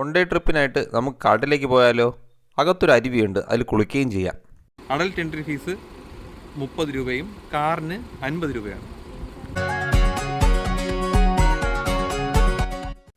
One day ട്രിപ്പിനായിട്ട് നമുക്ക് കാട്ടിലേക്ക് പോയാലോ? അകത്തൊരു അരുവിയുണ്ട് അതിൽ കുളിക്കുകയും ചെയ്യാം. കടൽ എൻട്രി ഫീസ് മുപ്പത് രൂപയും കാറിന് അൻപത് രൂപയാണ്.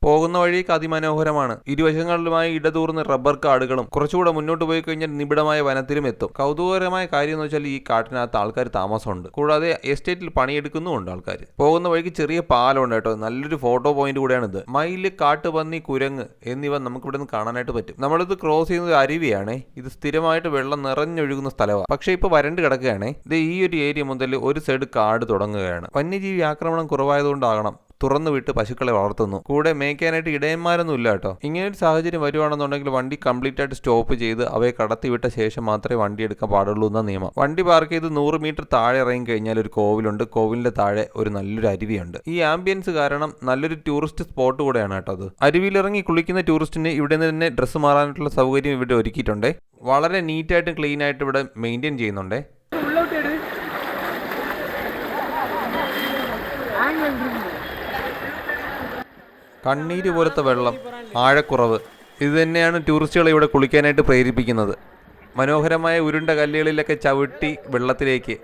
പോകുന്ന വഴിക്ക് അതിമനോഹരമാണ്. ഇരുവശങ്ങളിലുമായി ഇടതൂർന്ന റബ്ബർ കാടുകളും കുറച്ചുകൂടെ മുന്നോട്ട് പോയി കഴിഞ്ഞാൽ നിബിഡമായ വനത്തിലും എത്തും. കൗതുകകരമായ കാര്യം എന്ന് വെച്ചാൽ ഈ കാട്ടിനകത്ത് ആൾക്കാർ താമസമുണ്ട്. കൂടാതെ എസ്റ്റേറ്റിൽ പണിയെടുക്കുന്നുമുണ്ട് ആൾക്കാർ പോകുന്ന വഴിക്ക് ചെറിയ പാലമുണ്ട് കേട്ടോ. നല്ലൊരു ഫോട്ടോ പോയിന്റ് കൂടെയാണിത്. മയിൽ കാട്ടുപന്നി കുരങ്ങ് എന്നിവ നമുക്ക് ഇവിടെ നിന്ന് കാണാനായിട്ട് പറ്റും. നമ്മളിത് ക്രോസ് ചെയ്യുന്നത് അരുവിയാണ്. ഇത് സ്ഥിരമായിട്ട് വെള്ളം നിറഞ്ഞൊഴുകുന്ന സ്ഥലമാണ് പക്ഷേ ഇപ്പോൾ വരണ്ട് കിടക്കുകയാണ്. ഇത് ഈ ഒരു ഏരിയ മുതൽ ഒരു സൈഡ് കാട് തുടങ്ങുകയാണ്. വന്യജീവി ആക്രമണം കുറവായതുകൊണ്ടാകണം തുറന്നു വിട്ട് പശുക്കളെ വളർത്തുന്നു. കൂടെ മേയ്ക്കാനായിട്ട് ഇടയന്മാരൊന്നും ഇല്ല കേട്ടോ. ഇങ്ങനെ ഒരു സാഹചര്യം വരുവാണെന്നുണ്ടെങ്കിൽ വണ്ടി കംപ്ലീറ്റ് ആയിട്ട് സ്റ്റോപ്പ് ചെയ്ത് അവയെ കടത്തിവിട്ട ശേഷം മാത്രമേ വണ്ടി എടുക്കാൻ പാടുള്ളൂ എന്ന നിയമം. വണ്ടി പാർക്ക് ചെയ്ത് നൂറ് മീറ്റർ താഴെ ഇറങ്ങി കഴിഞ്ഞാൽ ഒരു കോവിലുണ്ട്. കോവിലിന്റെ താഴെ ഒരു നല്ലൊരു അരുവിയുണ്ട്. ഈ ആംബിയൻസ് കാരണം നല്ലൊരു ടൂറിസ്റ്റ് സ്പോട്ട് കൂടെയാണ് കേട്ടോ അത്. അരുവിയിലിറങ്ങി കുളിക്കുന്ന ടൂറിസ്റ്റിന് ഇവിടെ നിന്ന് തന്നെ ഡ്രസ്സ് മാറാനായിട്ടുള്ള സൗകര്യം ഇവിടെ ഒരുക്കിയിട്ടുണ്ട്. വളരെ നീറ്റായിട്ടും ക്ലീൻ ആയിട്ട് ഇവിടെ മെയിന്റെയിൻ ചെയ്യുന്നുണ്ടേ. കണ്ണീര് പോലത്തെ വെള്ളം ആഴക്കുറവ്. ഇത് തന്നെയാണ് ടൂറിസ്റ്റുകളെ ഇവിടെ കുളിക്കാനായിട്ട് പ്രേരിപ്പിക്കുന്നത്. മനോഹരമായ ഉരുണ്ട കല്ലുകളിലൊക്കെ ചവിട്ടി വെള്ളത്തിലേക്ക്.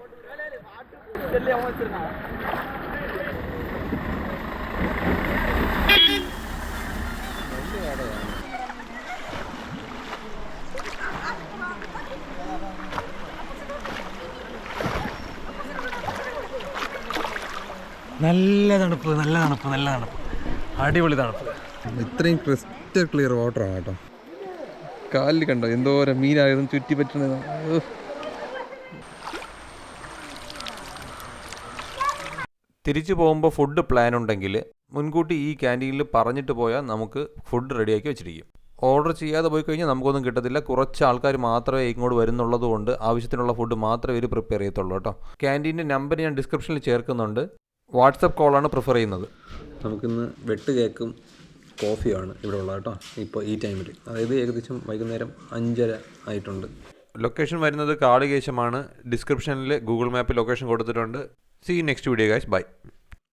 നല്ല തണുപ്പ് നല്ല തണുപ്പ് നല്ല തണുപ്പ്. അടിപൊളി തണുപ്പ്. ഇത്രയും ക്രിസ്റ്റൽ ക്ലിയർ വാട്ടറാണ് കേട്ടോ. കാലിൽ കണ്ടോ എന്തോരം മീനായിരുന്നു ചുറ്റി പറ്റുന്നത്. തിരിച്ചു പോകുമ്പോൾ ഫുഡ് പ്ലാൻ ഉണ്ടെങ്കിൽ മുൻകൂട്ടി ഈ ക്യാന്റീനിൽ പറഞ്ഞിട്ട് പോയാൽ നമുക്ക് ഫുഡ് റെഡിയാക്കി വെച്ചിരിക്കും. ഓർഡർ ചെയ്യാതെ പോയി കഴിഞ്ഞാൽ നമുക്കൊന്നും കിട്ടത്തില്ല. കുറച്ച് ആൾക്കാർ മാത്രമേ ഇങ്ങോട്ട് വരുന്നുള്ളത് കൊണ്ട് ആവശ്യത്തിനുള്ള ഫുഡ് മാത്രമേ ഇവർ പ്രിപ്പയർ ചെയ്യത്തുള്ളൂ കേട്ടോ. ക്യാന്റീന്റെ നമ്പർ ഞാൻ ഡിസ്ക്രിപ്ഷനിൽ ചേർക്കുന്നുണ്ട്. വാട്സപ്പ് കോളാണ് പ്രിഫർ ചെയ്യുന്നത്. നമുക്കിന്ന് വെട്ട് കേക്കും കോഫിയുമാണ് ഇവിടെ ഉള്ളത് കേട്ടോ. ഇപ്പോൾ ഈ ടൈമിൽ അതായത് ഏകദേശം വൈകുന്നേരം അഞ്ചര ആയിട്ടുണ്ട്. ലൊക്കേഷൻ വരുന്നത് കാളികേശമാണ്. ഡിസ്ക്രിപ്ഷനിൽ ഗൂഗിൾ മാപ്പ് ലൊക്കേഷൻ കൊടുത്തിട്ടുണ്ട്. See next video guys bye